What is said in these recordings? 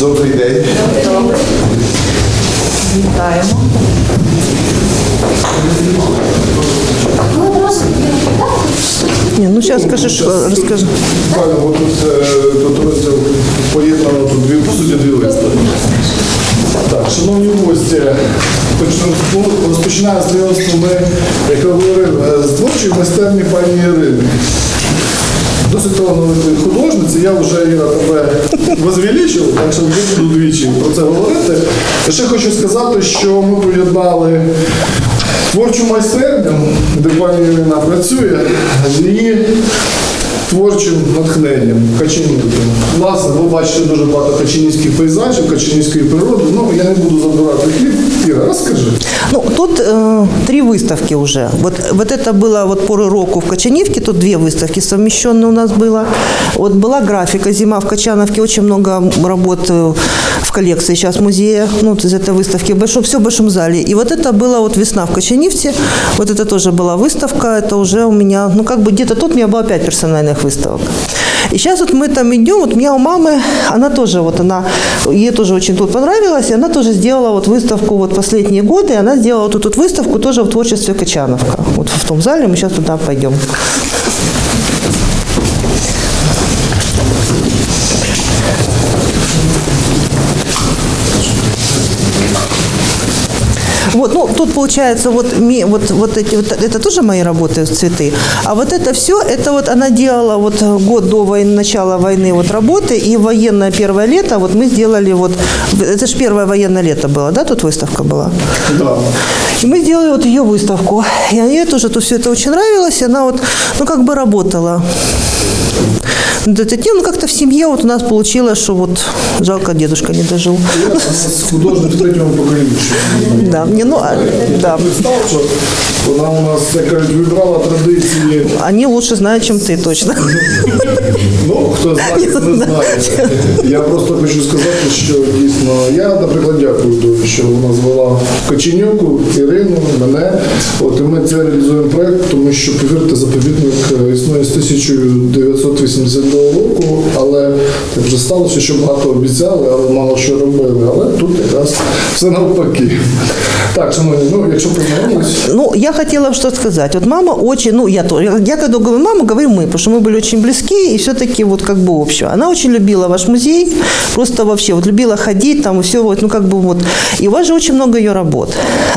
Добрий день. Добрий. Вітаємо. Ні, ну зараз скажеш, розкажи. Буквально, тут е, поєднано тут дві, по суті, дві виставки. Так, шановні гості, ну, розпочинаємо з знайомства, ми, як говорив, е, з творчої майстерні пані Ірини. Досить талановитої художниці, я вже Іра тебе возвеличив, так що не буду двічі про це говорити. Ще хочу сказати, що ми поєднали творчу майстерню, де пані Ірина працює, її творчим натхненням, Качинівки. Власне, ви бачите дуже багато качинівських пейзажів, качинівської природи. Ну, я не буду забирати хліб. Іра, розкажи. Ну, тут э, три выставки уже. Вот, вот это было вот поры року в Качанивке, тут две выставки совмещенные у нас было. Вот была графика «Зима в Качановке», очень много работ э, в коллекции сейчас музея, ну, из этой выставки, в большом, все в большом зале. И вот это была вот «Весна в Качанивце», вот это тоже была выставка, это уже у меня, ну, как бы где-то тут у меня было пять персональных выставок. И сейчас вот мы там идем, вот у меня у мамы, она тоже вот она, ей тоже очень тут понравилось, и она тоже сделала вот выставку вот последние годы, и она сделала вот эту вот выставку тоже в творчестве Качановка. Вот в том зале мы сейчас туда пойдем. Вот, ну, тут получается вот, ми- вот, вот эти вот, это тоже мои работы цветы. А вот это все, это вот она делала вот год до войны, начала войны вот работы, и военное первое лето, вот мы сделали вот, это же первое военное лето было, да, тут выставка была? Да. И мы сделали вот ее выставку. И ей тоже тут все это очень нравилось, и она вот, ну, как бы работала. над этой темой. Ну, как-то в семье вот у нас получилось, что вот жалко дедушка не дожил. Я у нас художник в третьому поколінні. Да, мне, ну, а, да. Представ, що вона у нас, як кажуть, вибрала традиції. Они лучше знают, чем ты, точно. Ну, хто знає, хто не знає. Я просто хочу сказати, що дійсно я, наприклад, дякую, Долі, що вона звела Каченюку, Ірину, мене. От і ми це реалізуємо проект, тому що, повірте, заповідник е, існує з 1982 року, але так вже сталося, що багато обіцяли, але мало що робили. Але тут якраз все навпаки. Так, шановні, ну якщо познайомились. Ну, я хотела что сказать. Вот мама очень, ну, я тоже, я когда говорю мама, говорю мы, потому что мы были очень близки, и все-таки вот как бы общего. Она очень любила ваш музей, просто вообще, вот любила ходить там и все, вот, ну, как бы вот. И у вас же очень много ее работ.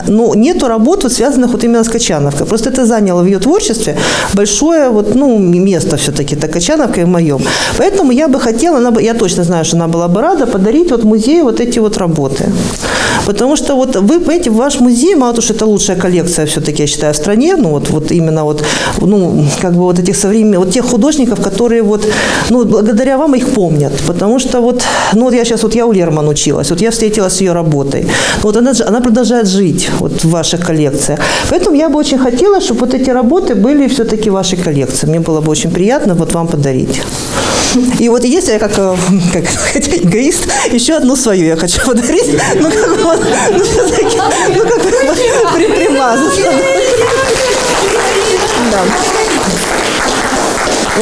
Но нету работ, вот, связанных вот именно с Качановкой. Просто это заняло в ее творчестве большое, вот, ну, место все-таки, это Качановка и моем. Поэтому я бы хотела, она я точно знаю, что она была бы рада подарить вот музею вот эти вот работы. Потому что вот вы, понимаете, ваш музей, мало того, что это лучшая коллекция все-таки, я считаю, в стране, ну вот, вот именно вот, ну, как бы вот этих современных, вот тех художников, которые вот, ну, благодаря вам их помнят. Потому что вот, ну вот я сейчас, вот я у Лерман училась, вот я встретилась с ее работой. Ну, Вот она, она продолжает жить вот в ваших коллекциях. Поэтому я бы очень хотела, чтобы вот эти работы были все-таки вашей коллекции. Мне было бы очень приятно вот вам подарить. И вот если я как, э, как эгоист, еще одну свою я хочу подарить. Ну, как вот, ну, всё-таки, ну, как примазаться.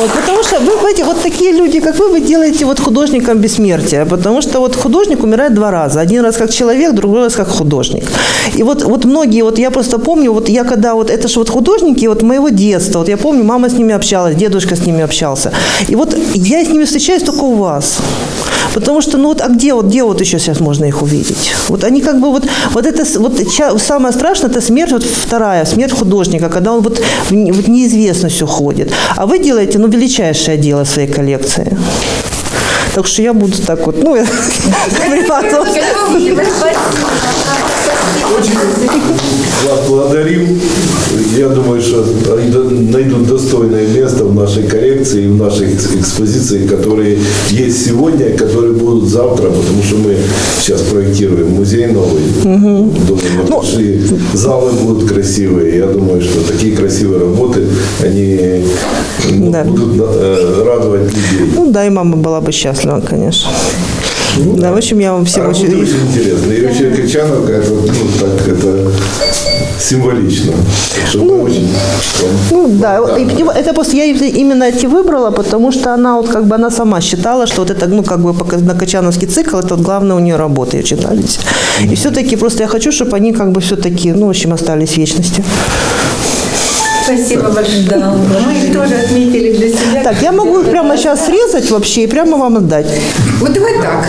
Вот, потому что вы, понимаете, вот такие люди, как вы, вы делаете вот художником бессмертия, потому что вот художник умирает два раза. Один раз как человек, другой раз как художник. И вот, вот многие, вот я просто помню, вот я когда, вот это же вот художники вот моего детства, вот я помню, мама с ними общалась, дедушка с ними общался. И вот я с ними встречаюсь только у вас. Потому что, ну вот, а где вот, где вот еще сейчас можно их увидеть? Вот они как бы вот, вот это, вот самое страшное, это смерть, вот вторая, смерть художника, когда он вот в вот неизвестность уходит. А вы делаете, ну, величайшее дело своей коллекции. Так что я буду так вот, ну, примазываться. Вас благодарим. Я думаю, что найдут достойное место в нашей коллекции и в наших экс- экспозициях, которые есть сегодня, которые будут завтра, потому что мы сейчас проектируем музей новый. Думаю, Ну, большие залы будут красивые. Я думаю, что такие красивые работы, они ну, Да. будут э, радовать людей. Ну, да, и мама была бы счастлива, конечно. Да, в общем, я вам всем Работы очень... очень интересные. И вообще Качановка, это, ну, так, это символично. Мы очень Ну да, и его- это просто я именно эти выбрала, потому что она вот как бы она сама считала, что вот это, ну как бы пока- накачановский цикл, это вот главное у нее работа, очень нравится. И все-таки просто я хочу, чтобы они как бы все-таки, ну в общем, остались в вечности. Спасибо большое. Да, мы их тоже отметили для себя. Так, я могу их прямо сейчас срезать вообще и прямо вам отдать. Вот давай так.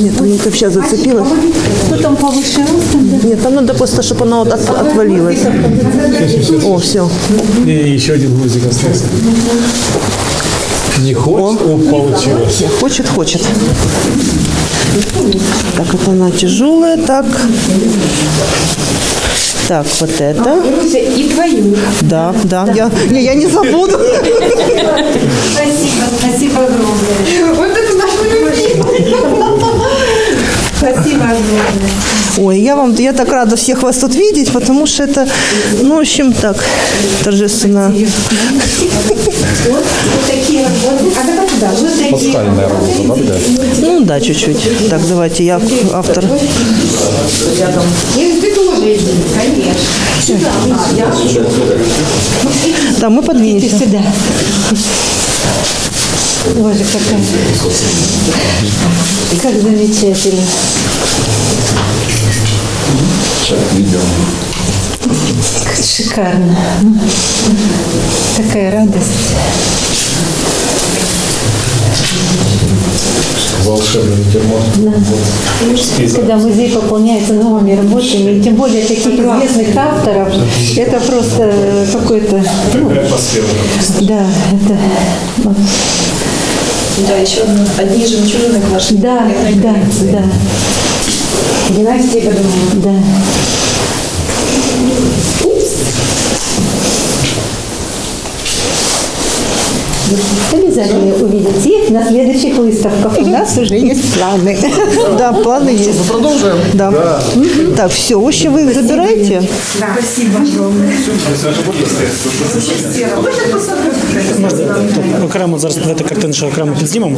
Нет, там это сейчас зацепилось. Кто там повыше? Нет, там надо просто, чтобы она вот от- отвалилась. О, все. И еще один гузик остался. Не хочет, о, получилось. Хочет, хочет. Так, это она тяжелая, так. Так, вот это. Руся, и твою. Да, да, я, не, я не забуду. Спасибо, спасибо огромное. Вот это наш любимый. Спасибо огромное. Ой, я вам, я так рада всех вас тут видеть, потому что это, ну, в общем, так, торжественно. Вот, такие. А такие. Работа, да? Ну, да, чуть-чуть. Так, давайте, я автор. И ты тоже иди, конечно. Да, мы подвинемся. Сюда. Боже, какая. Как замечательно. Как шикарно. Такая радость. Волшебный ветермот. Когда музей пополняется новыми работами, и тем более таких известных авторов, это просто какой-то... ну, да, это... вот. Да, еще одни жемчужины ваши. Да, да, да. Династии подумала. Да. Обязательно увидите их на следующих выставках. У нас уже есть планы. Да, планы есть. Продовжуємо. Да. Мгм. Так, все, в общем, вы их забираете. Окремо зараз давайте картину, що окремо підзнімемо.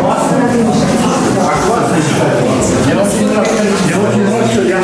Классно? А классно? Я очень рад, я очень рад, что я